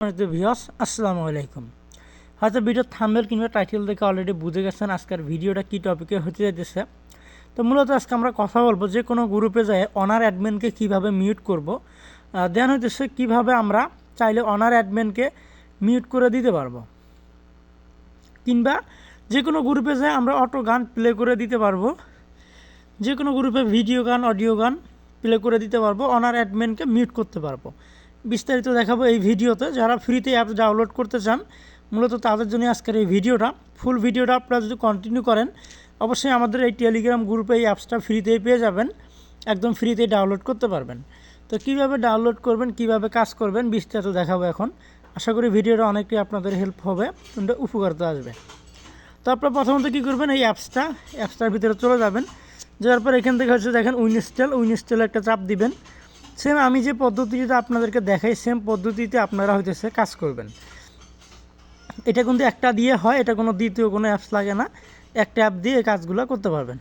Viewers আসসালামু আলাইকুম। হয়তো ভিডিও কিংবা টাইটেল দেখে অলরেডি বুঝে গেছেন আজকের ভিডিওটা কী টপিকে হতে যাইতেছে। তো মূলত আজকে আমরা কথা বলব যে কোনো গ্রুপে যায় অনার অ্যাডমিনকে কীভাবে মিউট করব দেন হইতেছে কীভাবে আমরা চাইলে অনার অ্যাডমিনকে মিউট করে দিতে পারব। কিংবা যে কোনো গ্রুপে যায় আমরা অটো গান প্লে করে দিতে পারব, যে কোনো গ্রুপে ভিডিও গান অডিও গান প্লে করে দিতে পারব অনার অ্যাডমিনকে মিউট করতে পারব। বিস্তারিত দেখাবো এই ভিডিওতে। যারা ফ্রিতে অ্যাপস ডাউনলোড করতে চান, মূলত তাদের জন্য আজকের এই ভিডিওটা। ফুল ভিডিওটা আপনারা যদি কন্টিনিউ করেন, অবশ্যই আমাদের এই টেলিগ্রাম গ্রুপে এই অ্যাপসটা ফ্রিতেই পেয়ে যাবেন। একদম ফ্রিতেই ডাউনলোড করতে পারবেন। তো কীভাবে ডাউনলোড করবেন, কীভাবে কাজ করবেন, বিস্তারিত দেখাবো এখন। আশা করি ভিডিওটা অনেকটাই আপনাদের হেল্প হবে উপকারিতা আসবে। তো আপনারা প্রথমত কী করবেন, এই অ্যাপসটা অ্যাপসটার ভিতরে চলে যাবেন। যাওয়ার পর এখান থেকে হচ্ছে দেখেন উইনস্টেল উইনস্টেল একটা চাপ দিবেন। সেম আমি যে পদ্ধতিটা আপনাদেরকে দেখাই সেম পদ্ধতিতে আপনারা হইতেছে কাজ করবেন। এটা কিন্তু একটা দিয়ে হয়, এটা কোনো দ্বিতীয় কোনো অ্যাপস লাগে না। একটা অ্যাপ দিয়ে কাজগুলো করতে পারবেন।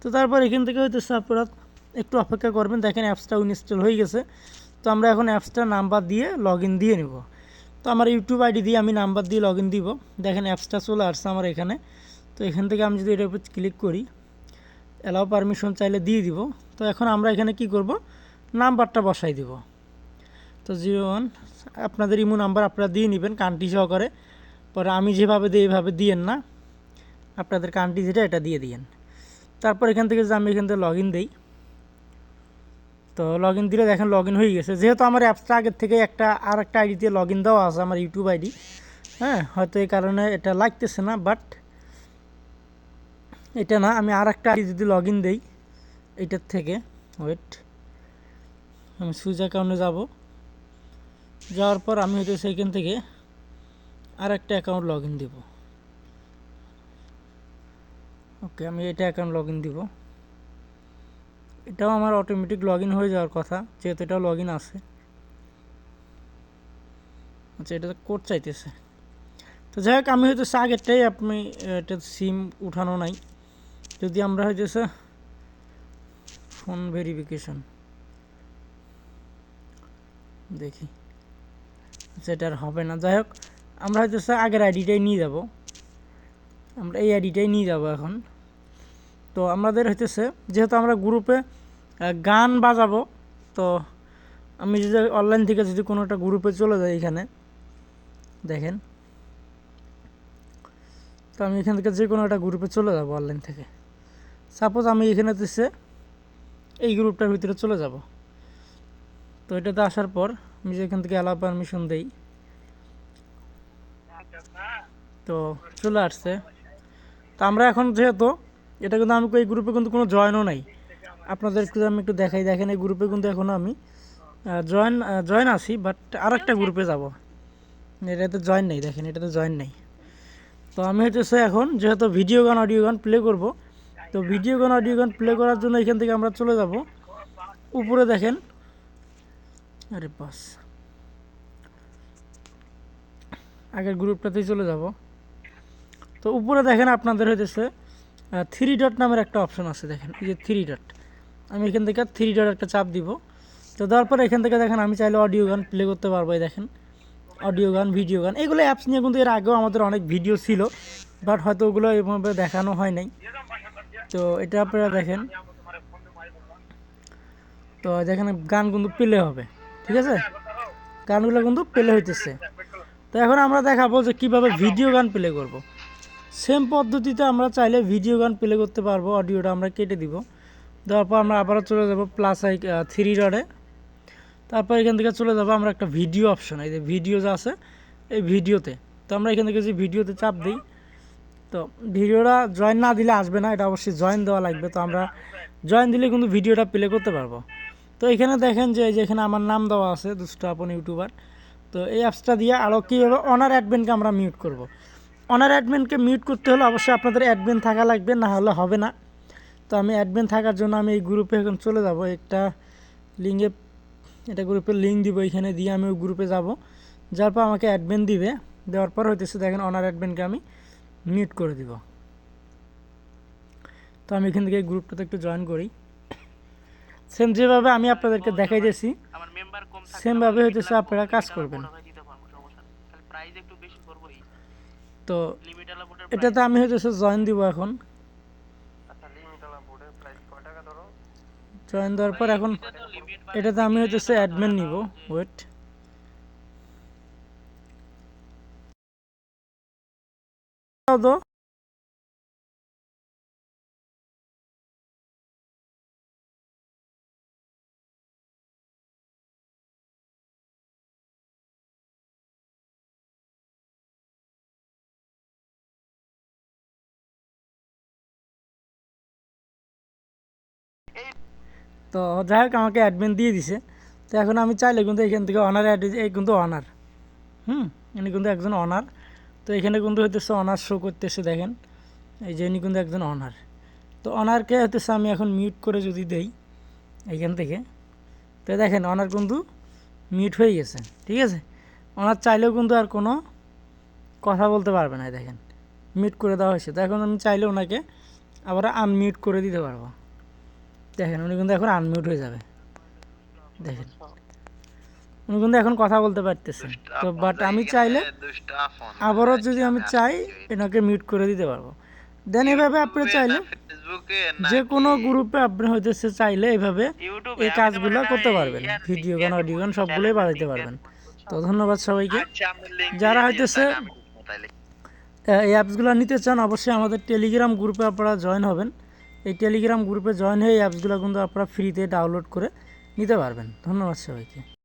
তো তারপর এখান থেকে হইতেছে আপনারা একটু অপেক্ষা করবেন, দেখেন অ্যাপসটা ইনস্টল হয়ে গেছে। তো আমরা এখন অ্যাপসটা নাম্বার দিয়ে লগ দিয়ে নিব। তো আমার ইউটিউব আইডি দিয়ে আমি নাম্বার দিয়ে লগ ইন দিব। দেখেন অ্যাপসটা চলে আসছে আমার এখানে। তো এখান থেকে আমি যদি এটার উপর ক্লিক করি অ্যালাউ পারমিশন চাইলে দিয়ে দিব। তো এখন আমরা এখানে কি করব? নাম্বারটা বসাই দিব। তো জিরো ওয়ান, আপনাদের ইমো নাম্বার আপনারা দিয়ে নেবেন কান্ট্রি সহকারে। পরে আমি যেভাবে দিই এইভাবে দিয়েন না। আপনাদের কান্ট্রি যেটা, এটা দিয়ে দিয়েন। তারপর এখান থেকে যে আমি এখান থেকে লগ ইন দিই। তো লগ ইন দিলে দেখেন লগ ইন হয়ে গেছে। যেহেতু আমার অ্যাপসটা আগের থেকে একটা আর একটা আইডিতে লগ ইন দেওয়া আছে আমার ইউটিউব আইডি হ্যাঁ হয়তো এই কারণে এটা লাগতেছে না বাট এটা না, আমি আর একটা আইডি যদি লগ ইন দিই। এইটার থেকে ওয়েট আমি সুইচ অ্যাকাউন্টে যাব। যাওয়ার পর আমি হয়তো সেইখান থেকে আর একটা অ্যাকাউন্ট লগ ইন দিব। ওকে, আমি এটা অ্যাকাউন্ট লগ ইন দিব। এটাও আমার অটোমেটিক লগ ইন হয়ে যাওয়ার কথা, যেহেতু এটাও লগ ইন আছে। আচ্ছা এটা তো কোড চাইতেছে। তো যাই হোক, আমি হয়তো আগেরটাই আপনি এটা সিম উঠানো নাই। যদি আমরা হইতেছে ফোন ভেরিফিকেশন দেখি। সেটার হবে না। যাই হোক, আমরা হয়তো আগের আইডিটাই নিয়ে যাব। আমরা এই আইডিটাই নিয়ে যাব এখন। তো আমাদের হইতেছে, যেহেতু আমরা গ্রুপে গান বাজাবো, তো আমি যদি অনলাইন থেকে যদি কোনো একটা গ্রুপে চলে যাই এখানে, দেখেন। তো আমি এখান থেকে যে কোনো একটা গ্রুপে চলে যাব অনলাইন থেকে। সাপোজ আমি এখানে হচ্ছে এই গ্রুপটার ভিতরে চলে যাব। তো এটাতে আসার পর আমি যে এখান থেকে অ্যালাউ পারমিশন দেই। তো চলে আসছে। তো আমরা এখন যেহেতু, এটা কিন্তু আমি এই গ্রুপে কিন্তু কোনো জয়েনও নাই। আপনাদেরকে আমি একটু দেখাই, দেখেন এই গ্রুপে কিন্তু এখনও আমি জয়েন জয়েন আছি বাট আর একটা গ্রুপে যাব। এটাতে জয়েন নেই, দেখেন, এটাতে জয়েন নেই। তো আমি হচ্ছে এখন, যেহেতু ভিডিও গান অডিও গান প্লে করব, তো ভিডিও গান অডিও গান প্লে করার জন্য এখান থেকে আমরা চলে যাব। উপরে দেখেন আরে বাস আগের গ্রুপটাতেই চলে যাব। তো উপরে দেখেন আপনাদের হইতেছে থ্রি ডট নামের একটা অপশন আছে দেখেন, এই যে থ্রি ডট আমি এখান থেকে থ্রি ডট একটা চাপ দিব। তো দেওয়ার পরে এখান থেকে দেখেন আমি চাইলে অডিও গান প্লে করতে পারব, এই দেখেন। অডিও গান ভিডিও গান, এগুলো অ্যাপস নিয়ে কিন্তু এর আগেও আমাদের অনেক ভিডিও ছিল বাট হয়তো ওগুলো এভাবে দেখানো হয় নাই। তো এটা আপনারা দেখেন। তো দেখেন গান কিন্তু প্লে হবে। ঠিক আছে? গানগুলো কিন্তু প্লে হইতেছে। তো এখন আমরা দেখাবো যে কীভাবে ভিডিও গান প্লে করব। সেম পদ্ধতিতে আমরা চাইলে ভিডিও গান প্লে করতে পারব, অডিওটা আমরা কেটে দিব। দেওয়ার পর আমরা আবারও চলে যাব প্লাস আই থ্রি ডটে তারপর এখান থেকে চলে যাব আমরা একটা ভিডিও অপশন এই যে ভিডিও যা আছে, এই ভিডিওতে তো আমরা এখান থেকে যে ভিডিওতে চাপ দিই, তো ভিডিওটা জয়েন না দিলে আসবে না, এটা অবশ্যই জয়েন দেওয়া লাগবে। তো আমরা জয়েন দিলে কিন্তু ভিডিওটা প্লে করতে পারব। তো এখানে দেখেন যে এই যে এখানে আমার নাম দেওয়া আছে, দুষ্ট আপন ইউটিউবার। তো এই অ্যাপসটা দিয়ে আরও কীভাবে অনার অ্যাডমিনকে আমরা মিউট করব। অনার অ্যাডমিনকে মিউট করতে হলে অবশ্যই আপনাদের অ্যাডমিন থাকা লাগবে, না হলে হবে না। তো আমি অ্যাডমিন থাকার জন্য আমি এই গ্রুপে এখন চলে যাব। একটা লিঙ্কে এটা গ্রুপের লিঙ্ক দিব এখানে দিয়ে আমি ওই গ্রুপে যাব। যার পর আমাকে অ্যাডমিন দিবে। দেওয়ার পর হইতেছে দেখেন অনার অ্যাডমিনকে আমি মিউট করে দিব। তো আমি এখান থেকে গ্রুপটাতে একটু জয়েন করি। সেম যেভাবে আমি আপনাদেরকে দেখাই দিয়েছি সেমভাবে হইতেছে আপনারা কাজ করবেন। তো বোর্ডের এটাতে আমি হইতেছে জয়েন দিব এখন। জয়েন দেওয়ার পর এখন লিমিট এটাতে আমি হইতেছে অ্যাডমিন নিব ওয়েট তো তো যাই হোক আমাকে অ্যাডমিন দিয়ে দিছে। তো এখন আমি চাইলে কিন্তু এখান থেকে অনার অ্যাড এই কিন্তু অনার হুম? ইনি কিন্তু একজন অনার তো এখানে কিন্তু হইতেছে অনার শো করতেছে, দেখেন। এই যে ইনি কিন্তু একজন অনার তো অনারকে হইতেছে আমি এখন মিউট করে যদি দেই এইখান থেকে, তো দেখেন অনার কিন্তু মিউট হয়ে গেছে, ঠিক আছে? অনার চাইলেও কিন্তু আর কোনো কথা বলতে পারবে না দেখেন। মিউট করে দেওয়া হয়েছে। তো এখন আমি চাইলে ওনাকে আবার আনমিউট করে দিতে পারব। দেখেন উনি কিন্তু এখন আনমিউট হয়ে যাবে। দেখেন। উনি কিন্তু এখন কথা বলতে পারতেছেন। তো বাট আমি চাইলে আবারও যদি আমি চাই এনাকে মিউট করে দিতে পারব। দেন এভাবে আপনি চাইলে ফেসবুকে যে কোনো গ্রুপে আপনি হইতেছে চাইলে এভাবে এই কাজগুলো করতে পারবেন। ভিডিও গান অডিও গান সবগুলোই বাড়াইতে পারবেন। তো ধন্যবাদ সবাইকে। আচ্ছা যারা হইতেছে এই অ্যাপসগুলো নিতে চান অবশ্যই আমাদের টেলিগ্রাম গ্রুপে আপনারা জয়েন হবেন। এই টেলিগ্রাম গ্রুপে জয়েন হয়ে অ্যাপসগুলো কিন্তু আপনারা ফ্রিতে ডাউনলোড করে নিতে পারবেন। ধন্যবাদ সবাইকে।